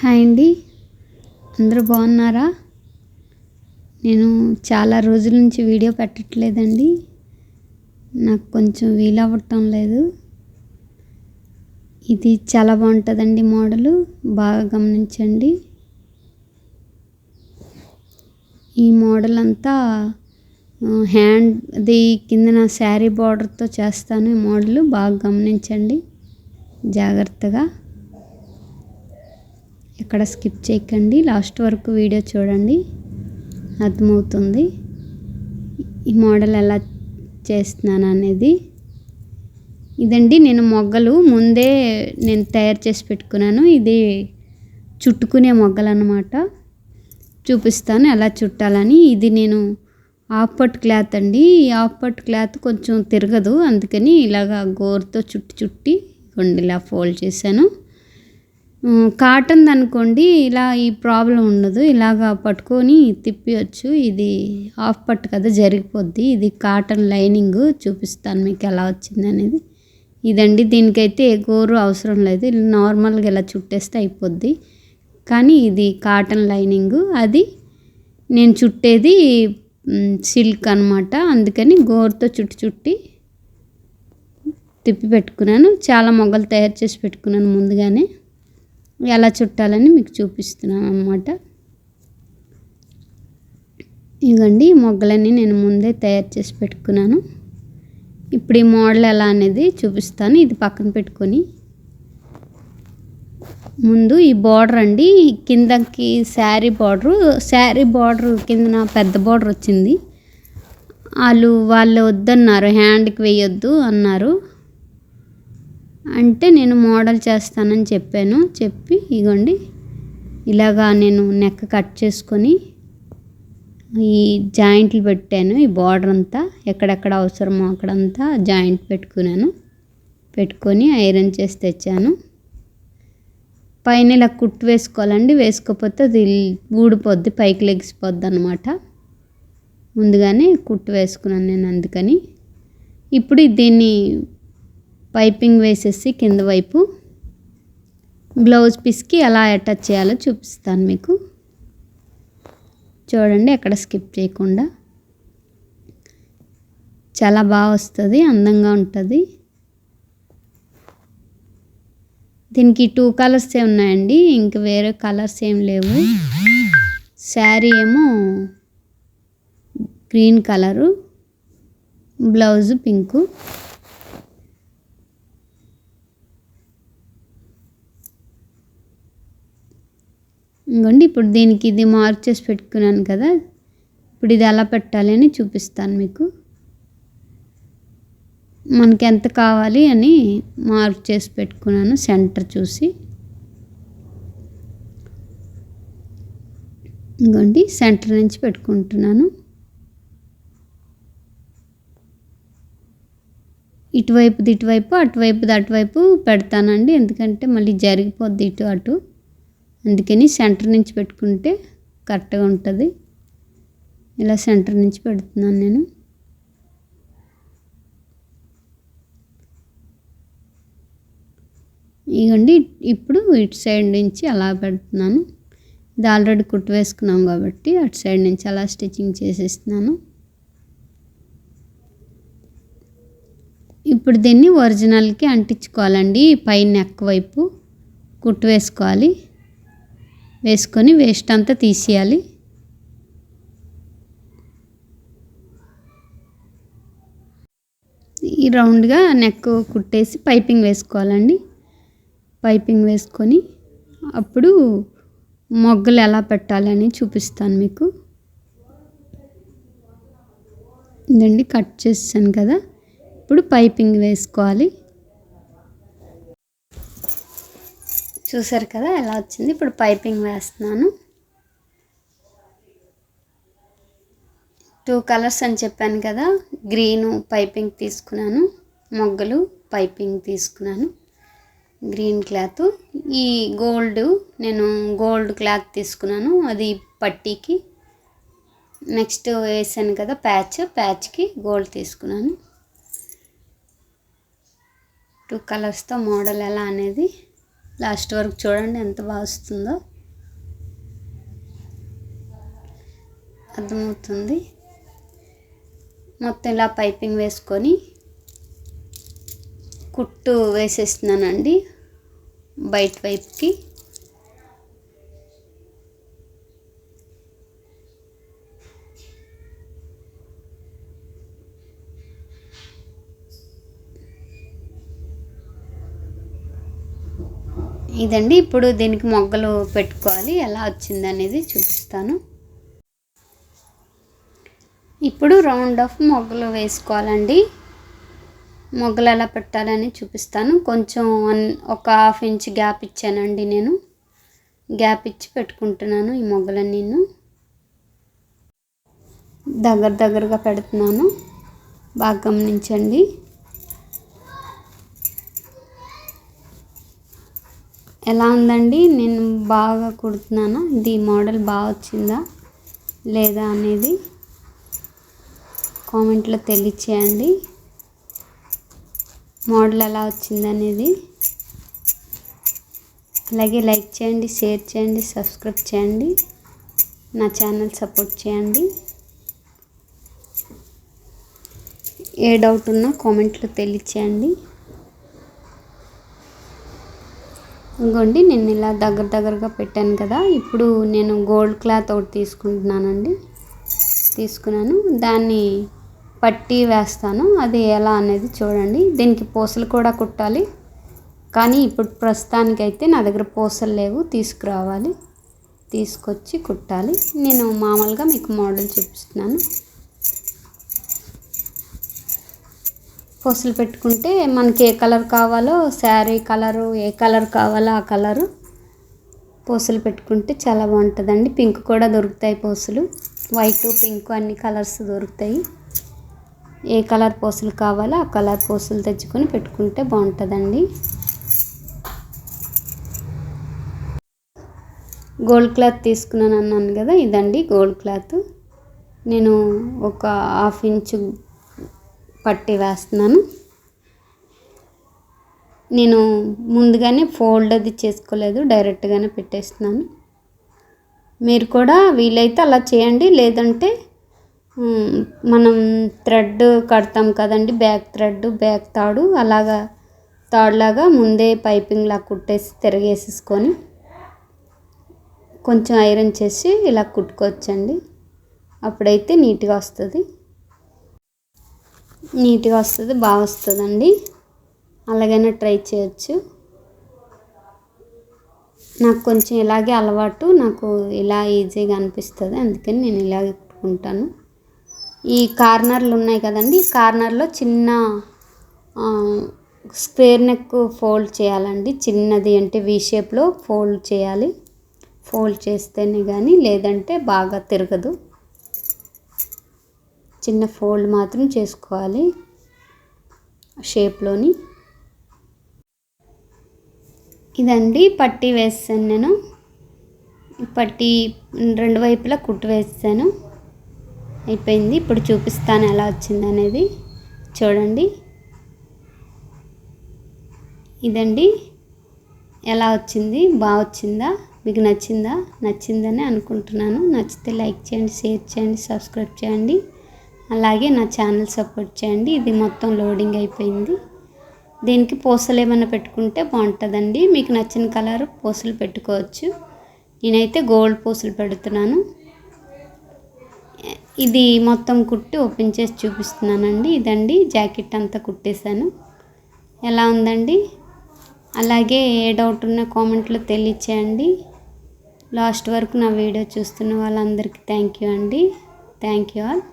Hi అండి. అందరూ బాగున్నారా? నేను చాలా రోజుల నుంచి వీడియో పెట్టట్లేదండి. నాకు కొంచెం వీలవ్వటం లేదు. ఇది చాలా బాగుంటుందండి మోడలు. బాగా గమనించండి. ఈ మోడల్ అంతా హ్యాండ్ అది కిందన శారీ బార్డర్తో చేస్తాను ఈ మోడల్. బాగా గమనించండి. జాగ్రత్తగా. ఎక్కడ స్కిప్ చేయకండి. లాస్ట్ వరకు వీడియో చూడండి. అర్థమవుతుంది. ఈ మోడల్ ఎలా చేస్తున్నాను అనేది. ఇదండి నేను మొగ్గలు ముందే నేను తయారు చేసి పెట్టుకున్నాను. ఇది చుట్టుకునే మొగ్గలు అన్నమాట చూపిస్తాను ఎలా చుట్టాలని. ఇది నేను ఆఫ్పట్ క్లాత్ అండి. ఈ ఆఫ్పట్ క్లాత్ కొంచెం తిరగదు. అందుకని ఇలాగా గోరుతో చుట్టి చుట్టి ఇదిగోండి ఇలా ఫోల్డ్ చేశాను. కాటన్ అనుకోండి ఇలా ఈ ప్రాబ్లం ఉండదు. ఇలాగా పట్టుకొని తిప్పియచ్చు. ఇది హాఫ్ పట్టు కదా జరిగిపోద్ది. ఇది కాటన్ లైనింగ్ చూపిస్తాను మీకు ఎలా వచ్చింది అనేది. ఇదండి దీనికైతే ఏ గోరు అవసరం లేదు. నార్మల్గా ఇలా చుట్టేస్తే అయిపోద్ది. కానీ ఇది కాటన్ లైనింగ్ అది నేను చుట్టేది సిల్క్ అనమాట అందుకని గోరుతో చుట్టి చుట్టి తిప్పి పెట్టుకున్నాను. చాలా మొగ్గలు తయారు చేసి పెట్టుకున్నాను ముందుగానే. ఎలా చుట్టాలని మీకు చూపిస్తున్నాను అనమాట ఇగండి మొగ్గలన్నీ నేను ముందే తయారు చేసి పెట్టుకున్నాను. ఇప్పుడు ఈ మోడల్ ఎలా అనేది చూపిస్తాను. ఇది పక్కన పెట్టుకొని. ముందు ఈ బార్డర్ అండి కిందకి శారీ బార్డరు. శారీ బార్డర్ కింద పెద్ద బార్డర్ వచ్చింది. వాళ్ళు వాళ్ళు వద్దన్నారు హ్యాండ్కి వేయొద్దు అన్నారు. అంటే నేను మోడల్ చేస్తానని చెప్పాను. చెప్పి ఇగోండి ఇలాగా నేను నెక్ కట్ చేసుకొని ఈ జాయింట్లు పెట్టాను. ఈ బార్డర్ అంతా ఎక్కడెక్కడ అవసరమో అక్కడంతా జాయింట్ పెట్టుకున్నాను. పెట్టుకొని ఐరన్ చేసి తెచ్చాను. పైన ఇలా కుట్టు వేసుకోవాలండి. వేసుకోకపోతే అది ఊడిపోద్ది పైకి లెగిసిపోద్ది అనమాట ముందుగానే కుట్టు వేసుకున్నాను నేను అందుకని. ఇప్పుడు దీన్ని పైపింగ్ వేసేసి కింద వైపు బ్లౌజ్ పీస్కి ఎలా అటాచ్ చేయాలో చూపిస్తాను మీకు. చూడండి ఎక్కడ స్కిప్ చేయకుండా. చాలా బాగా వస్తుంది అందంగా ఉంటుంది. దీనికి టూ కలర్స్ ఉన్నాయండి ఇంక వేరే కలర్స్ ఏం లేవు. శారీ ఏమో గ్రీన్ కలరు బ్లౌజు పింకు. ఇంకోండి ఇప్పుడు దీనికి ఇది మార్క్ చేసి పెట్టుకున్నాను కదా ఇప్పుడు ఇది ఎలా పెట్టాలి అని చూపిస్తాను మీకు. మనకి ఎంత కావాలి అని మార్క్ చేసి పెట్టుకున్నాను సెంటర్ చూసి. ఇంకోండి సెంటర్ నుంచి పెట్టుకుంటున్నాను. ఇటువైపుది ఇటువైపు అటువైపుది అటువైపు పెడతానండి ఎందుకంటే మళ్ళీ జరిగిపోద్ది ఇటు అటు. అందుకని సెంటర్ నుంచి పెట్టుకుంటే కరెక్ట్గా ఉంటుంది. ఇలా సెంటర్ నుంచి పెడుతున్నాను నేను. ఇగండి ఇప్పుడు ఇటు సైడ్ నుంచి అలా పెడుతున్నాను. ఇది ఆల్రెడీ కుట్టు వేసుకున్నాం కాబట్టి అటు సైడ్ నుంచి అలా స్టిచ్చింగ్ చేసేస్తున్నాను. ఇప్పుడు దీన్ని ఒరిజినల్కి అంటించుకోవాలండి. పైన నెక్ వైపు కుట్టు వేసుకోవాలి. వేసుకొని వేస్ట్ అంతా తీసేయాలి. ఈ రౌండ్గా నెక్ కుట్టేసి పైపింగ్ వేసుకోవాలండి. పైపింగ్ వేసుకొని అప్పుడు మొగ్గలు ఎలా పెట్టాలని చూపిస్తాను మీకు. ఇదండి కట్ చేసాను కదా. ఇప్పుడు పైపింగ్ వేసుకోవాలి. చూసారు కదా ఎలా వచ్చింది? ఇప్పుడు పైపింగ్ వేస్తున్నాను. టూ కలర్స్ అని చెప్పాను కదా గ్రీను పైపింగ్ తీసుకున్నాను మొగ్గలు పైపింగ్ తీసుకున్నాను గ్రీన్ క్లాత్ ఈ గోల్డ్ నేను గోల్డ్ క్లాత్ తీసుకున్నాను అది పట్టీకి. నెక్స్ట్ వేసాను కదా ప్యాచ్ ప్యాచ్కి గోల్డ్ తీసుకున్నాను. టూ కలర్స్తో మోడల్ ఎలా అనేది లాస్ట్ వరకు చూడండి ఎంత బాగా వస్తుందో. అర్థమవుతుంది. మొత్తం ఇలా పైపింగ్ వేసుకొని కుట్టు వేసేస్తున్నానండి బయట వైపుకి. ఇదండి. ఇప్పుడు దీనికి మొగ్గలు పెట్టుకోవాలి. ఎలా వచ్చింది అనేది చూపిస్తాను. ఇప్పుడు రౌండ్ ఆఫ్ మొగ్గలు వేసుకోవాలండి. మొగ్గలు ఎలా పెట్టాలని చూపిస్తాను. కొంచెం వన్ ఒక హాఫ్ ఇంచ్ గ్యాప్ ఇచ్చానండి నేను. గ్యాప్ ఇచ్చి పెట్టుకుంటున్నాను ఈ మొగ్గలని నేను. దగ్గర దగ్గరగా పెడుతున్నాను. బాగా గమనించండి. ఎలా ఉందండి? నేను బాగా కుడుతున్నానా? ఇది మోడల్ బాగా వచ్చిందా? లేదా అనేది కామెంట్లో తెలియచేయండి. మోడల్ ఎలా వచ్చిందనేది అలాగే లైక్ చేయండి షేర్ చేయండి సబ్స్క్రైబ్ చేయండి. నా ఛానల్ సపోర్ట్ చేయండి. ఏ డౌట్ ఉన్నా కామెంట్లో తెలియచేయండి. ఇంకోండి నేను ఇలా దగ్గర దగ్గరగా పెట్టాను కదా. ఇప్పుడు నేను గోల్డ్ క్లాత్ ఒకటి తీసుకుంటున్నానండి. తీసుకున్నాను. దాన్ని పట్టి వేస్తాను. అది ఎలా అనేది చూడండి. దీనికి పూసలు కూడా కుట్టాలి. కానీ ఇప్పుడు ప్రస్తుతానికైతే నా దగ్గర పూసలు లేవు. తీసుకురావాలి. తీసుకొచ్చి కుట్టాలి. నేను మామూలుగా మీకు మోడల్ చూపిస్తున్నాను. పూసలు పెట్టుకుంటే మనకి ఏ కలర్ కావాలో శారీ కలరు ఏ కలర్ కావాలో ఆ కలరు పూసలు పెట్టుకుంటే చాలా బాగుంటుందండి. పింక్ కూడా దొరుకుతాయి పూసలు. వైట్ పింక్ అన్ని కలర్స్ దొరుకుతాయి. ఏ కలర్ పూసలు కావాలో ఆ కలర్ పూసలు తెచ్చుకొని పెట్టుకుంటే బాగుంటుందండి. గోల్డ్ క్లాత్ తీసుకున్నాను అన్నాను కదా ఇదండి గోల్డ్ క్లాత్. నేను ఒక హాఫ్ ఇంచు పట్టి వేస్తున్నాను. నేను ముందుగానే ఫోల్డ్ అది చేసుకోలేదు డైరెక్ట్గానే పెట్టేస్తున్నాను. మీరు కూడా వీలైతే అలా చేయండి లేదంటే మనం థ్రెడ్ కడతాం కదండి బ్యాక్ థ్రెడ్ బ్యాక్ తాడు అలాగా తాడులాగా ముందే పైపింగ్లా కుట్టేసి తిరగేసేసుకొని కొంచెం ఐరన్ చేసి ఇలా కుట్టుకోవచ్చండి. అప్పుడైతే నీట్గా వస్తుంది. నీట్గా వస్తుంది బాగా వస్తుందండి. అలాగైనా ట్రై చేయొచ్చు. నాకు కొంచెం ఇలాగే అలవాటు నాకు ఇలా ఈజీగా అనిపిస్తుంది అందుకని నేను ఇలాగే కుట్టుకుంటాను ఈ కార్నర్లు ఉన్నాయి కదండి ఈ కార్నర్లో చిన్న స్క్వేర్ నెక్ ఫోల్డ్ చేయాలండి. చిన్నది అంటే వీ షేప్లో ఫోల్డ్ చేయాలి. ఫోల్డ్ చేస్తేనే కానీ లేదంటే బాగా తిరగదు. చిన్న ఫోల్డ్ మాత్రం చేసుకోవాలి. షేప్లోని. ఇదండి పట్టీ వేసాను నేను. పట్టీ రెండు వైపులా కుట్టు వేసాను అయిపోయింది. ఇప్పుడు చూపిస్తాను ఎలా వచ్చింది అనేది. చూడండి. ఇదండి. ఎలా వచ్చింది? బాగా వచ్చిందా? మీకు నచ్చిందా? నచ్చిందని అనుకుంటున్నాను. నచ్చితే లైక్ చేయండి షేర్ చేయండి సబ్స్క్రైబ్ చేయండి. అలాగే నా ఛానల్ సపోర్ట్ చేయండి. ఇది మొత్తం లోడింగ్ అయిపోయింది. దీనికి పూసలు ఏమైనా పెట్టుకుంటే బాగుంటుందండి. మీకు నచ్చిన కలర్ పూసలు పెట్టుకోవచ్చు. నేనైతే గోల్డ్ పూసలు పెడుతున్నాను. ఇది మొత్తం కుట్టి ఓపెన్ చేసి చూపిస్తున్నానండి. ఇదండి జాకెట్ అంతా కుట్టేశాను. ఎలా ఉందండి? అలాగే ఏ డౌట్ ఉన్నా కామెంట్లో తెలియచేయండి. లాస్ట్ వరకు నా వీడియో చూస్తున్న వాళ్ళందరికీ థ్యాంక్ యూ అండి. Thank you all.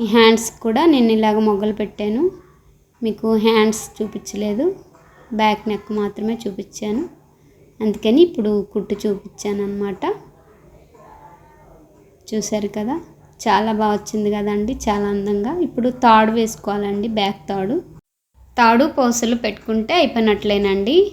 ఈ హ్యాండ్స్ కూడా నేను ఇలాగ మొగ్గలు పెట్టాను. మీకు హ్యాండ్స్ చూపించలేదు. బ్యాక్ నెక్ మాత్రమే చూపించాను. అందుకని ఇప్పుడు కుట్టు చూపించాను అనమాట చూశారు కదా? చాలా బాగా వచ్చింది కదండి చాలా అందంగా. ఇప్పుడు తాడు వేసుకోవాలండి బ్యాక్ తాడు. తాడు పూసలు పెట్టుకుంటే అయిపోయినట్లేనండి.